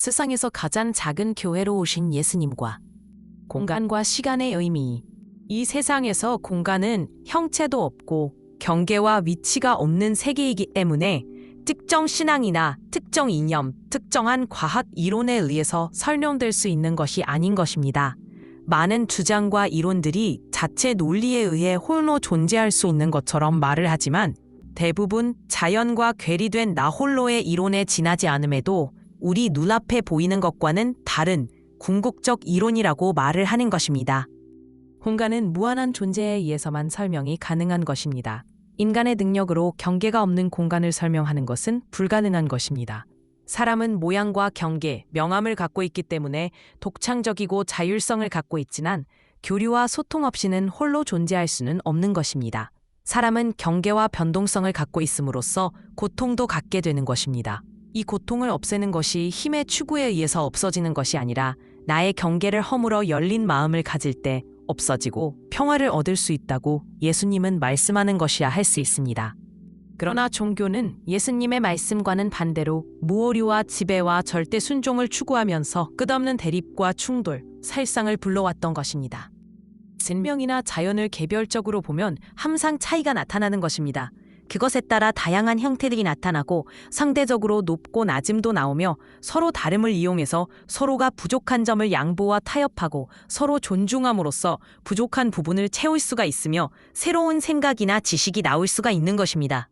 세상에서 가장 작은 교회로 오신 예수님과 공간과 시간의 의미. 이 세상에서 공간은 형체도 없고 경계와 위치가 없는 세계이기 때문에 특정 신앙이나 특정 이념, 특정한 과학 이론에 의해서 설명될 수 있는 것이 아닌 것입니다. 많은 주장과 이론들이 자체 논리에 의해 홀로 존재할 수 있는 것처럼 말을 하지만 대부분 자연과 괴리된 나 홀로의 이론에 지나지 않음에도 우리 눈앞에 보이는 것과는 다른 궁극적 이론이라고 말을 하는 것입니다. 공간은 무한한 존재에 의해서만 설명이 가능한 것입니다. 인간의 능력으로 경계가 없는 공간을 설명하는 것은 불가능한 것입니다. 사람은 모양과 경계, 명암을 갖고 있기 때문에 독창적이고 자율성을 갖고 있지만 교류와 소통 없이는 홀로 존재할 수는 없는 것입니다. 사람은 경계와 변동성을 갖고 있음으로써 고통도 갖게 되는 것입니다. 이 고통을 없애는 것이 힘의 추구에 의해서 없어지는 것이 아니라 나의 경계를 허물어 열린 마음을 가질 때 없어지고 평화를 얻을 수 있다고 예수님은 말씀하는 것이야 할 수 있습니다. 그러나 종교는 예수님의 말씀과는 반대로 무오류와 지배와 절대 순종을 추구하면서 끝없는 대립과 충돌, 살상을 불러왔던 것입니다. 생명이나 자연을 개별적으로 보면 항상 차이가 나타나는 것입니다. 그것에 따라 다양한 형태들이 나타나고 상대적으로 높고 낮음도 나오며 서로 다름을 이용해서 서로가 부족한 점을 양보와 타협하고 서로 존중함으로써 부족한 부분을 채울 수가 있으며 새로운 생각이나 지식이 나올 수가 있는 것입니다.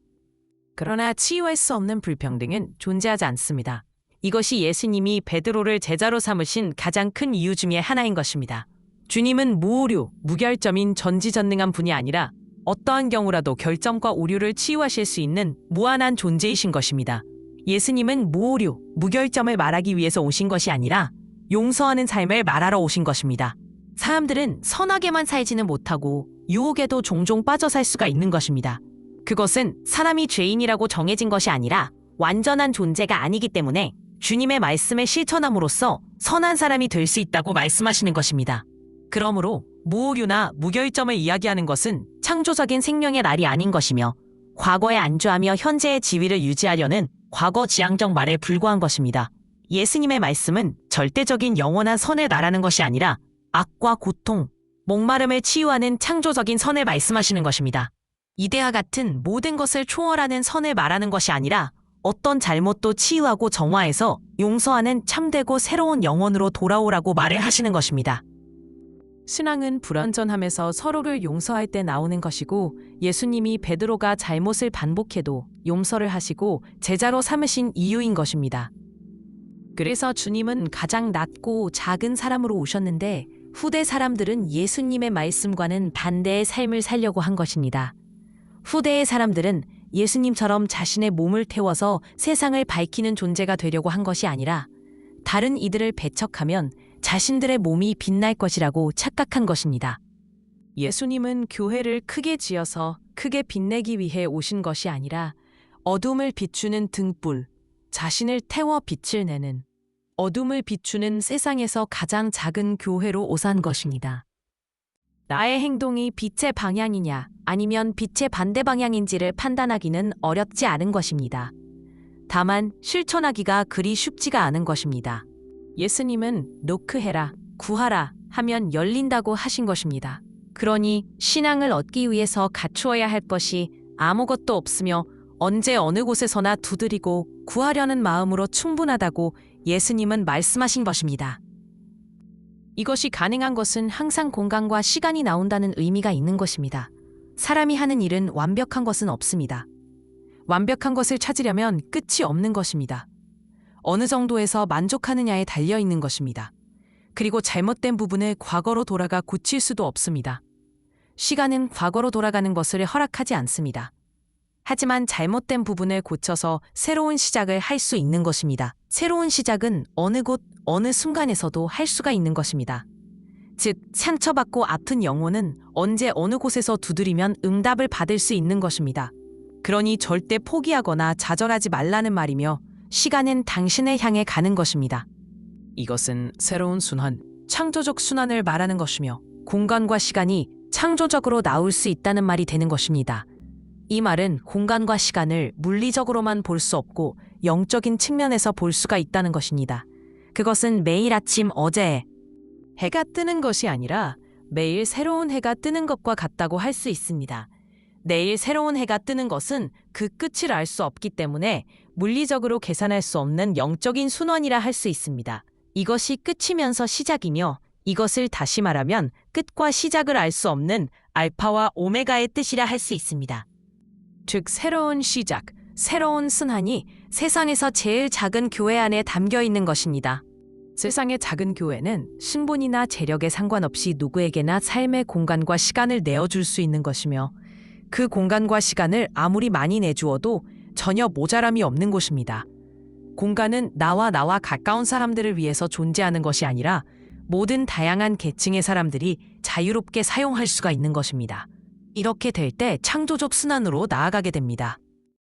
그러나 치유할 수 없는 불평등은 존재하지 않습니다. 이것이 예수님이 베드로를 제자로 삼으신 가장 큰 이유 중의 하나인 것입니다. 주님은 무오류, 무결점인 전지전능한 분이 아니라 어떠한 경우라도 결점과 오류를 치유하실 수 있는 무한한 존재이신 것입니다. 예수님은 무오류, 무결점을 말하기 위해서 오신 것이 아니라 용서하는 삶을 말하러 오신 것입니다. 사람들은 선하게만 살지는 못하고 유혹에도 종종 빠져 살 수가 있는 것입니다. 그것은 사람이 죄인이라고 정해진 것이 아니라 완전한 존재가 아니기 때문에 주님의 말씀을 실천함으로써 선한 사람이 될 수 있다고 말씀하시는 것입니다. 그러므로 무오류나 무결점을 이야기하는 것은 창조적인 생명의 날이 아닌 것이며 과거에 안주하며 현재의 지위를 유지하려는 과거 지향적 말에 불과한 것입니다. 예수님의 말씀은 절대적인 영원한 선을 말하는 것이 아니라 악과 고통, 목마름을 치유하는 창조적인 선을 말씀하시는 것입니다. 이대와 같은 모든 것을 초월하는 선을 말하는 것이 아니라 어떤 잘못도 치유하고 정화해서 용서하는 참되고 새로운 영혼으로 돌아오라고 말을 하시는 것입니다. 신앙은 불완전함에서 서로를 용서할 때 나오는 것이고 예수님이 베드로가 잘못을 반복해도 용서를 하시고 제자로 삼으신 이유인 것입니다. 그래서 주님은 가장 낮고 작은 사람으로 오셨는데 후대 사람들은 예수님의 말씀과는 반대의 삶을 살려고 한 것입니다. 후대의 사람들은 예수님처럼 자신의 몸을 태워서 세상을 밝히는 존재가 되려고 한 것이 아니라 다른 이들을 배척하면 자신들의 몸이 빛날 것이라고 착각한 것입니다. 예수님은 교회를 크게 지어서 크게 빛내기 위해 오신 것이 아니라 어둠을 비추는 등불, 자신을 태워 빛을 내는 어둠을 비추는 세상에서 가장 작은 교회로 오산 것입니다. 나의 행동이 빛의 방향이냐 아니면 빛의 반대 방향인지를 판단하기는 어렵지 않은 것입니다. 다만 실천하기가 그리 쉽지가 않은 것입니다. 예수님은 노크해라, 구하라 하면 열린다고 하신 것입니다. 그러니 신앙을 얻기 위해서 갖추어야 할 것이 아무것도 없으며 언제 어느 곳에서나 두드리고 구하려는 마음으로 충분하다고 예수님은 말씀하신 것입니다. 이것이 가능한 것은 항상 공간과 시간이 나온다는 의미가 있는 것입니다. 사람이 하는 일은 완벽한 것은 없습니다. 완벽한 것을 찾으려면 끝이 없는 것입니다. 어느 정도에서 만족하느냐에 달려 있는 것입니다. 그리고 잘못된 부분을 과거로 돌아가 고칠 수도 없습니다. 시간은 과거로 돌아가는 것을 허락하지 않습니다. 하지만 잘못된 부분을 고쳐서 새로운 시작을 할 수 있는 것입니다. 새로운 시작은 어느 곳, 어느 순간에서도 할 수가 있는 것입니다. 즉, 상처받고 아픈 영혼은 언제 어느 곳에서 두드리면 응답을 받을 수 있는 것입니다. 그러니 절대 포기하거나 좌절하지 말라는 말이며 시간은 당신을 향해 가는 것입니다. 이것은 새로운 순환, 창조적 순환을 말하는 것이며 공간과 시간이 창조적으로 나올 수 있다는 말이 되는 것입니다. 이 말은 공간과 시간을 물리적으로만 볼 수 없고 영적인 측면에서 볼 수가 있다는 것입니다. 그것은 매일 아침 어제 해가 뜨는 것이 아니라 매일 새로운 해가 뜨는 것과 같다고 할 수 있습니다. 내일 새로운 해가 뜨는 것은 그 끝을 알 수 없기 때문에 물리적으로 계산할 수 없는 영적인 순환이라 할 수 있습니다. 이것이 끝이면서 시작이며 이것을 다시 말하면 끝과 시작을 알 수 없는 알파와 오메가의 뜻이라 할 수 있습니다. 즉 새로운 시작, 새로운 순환이 세상에서 제일 작은 교회 안에 담겨 있는 것입니다. 세상의 작은 교회는 신분이나 재력에 상관없이 누구에게나 삶의 공간과 시간을 내어줄 수 있는 것이며 그 공간과 시간을 아무리 많이 내주어도 전혀 모자람이 없는 곳입니다. 공간은 나와 나와 가까운 사람들을 위해서 존재하는 것이 아니라 모든 다양한 계층의 사람들이 자유롭게 사용할 수가 있는 것입니다. 이렇게 될 때 창조적 순환으로 나아가게 됩니다.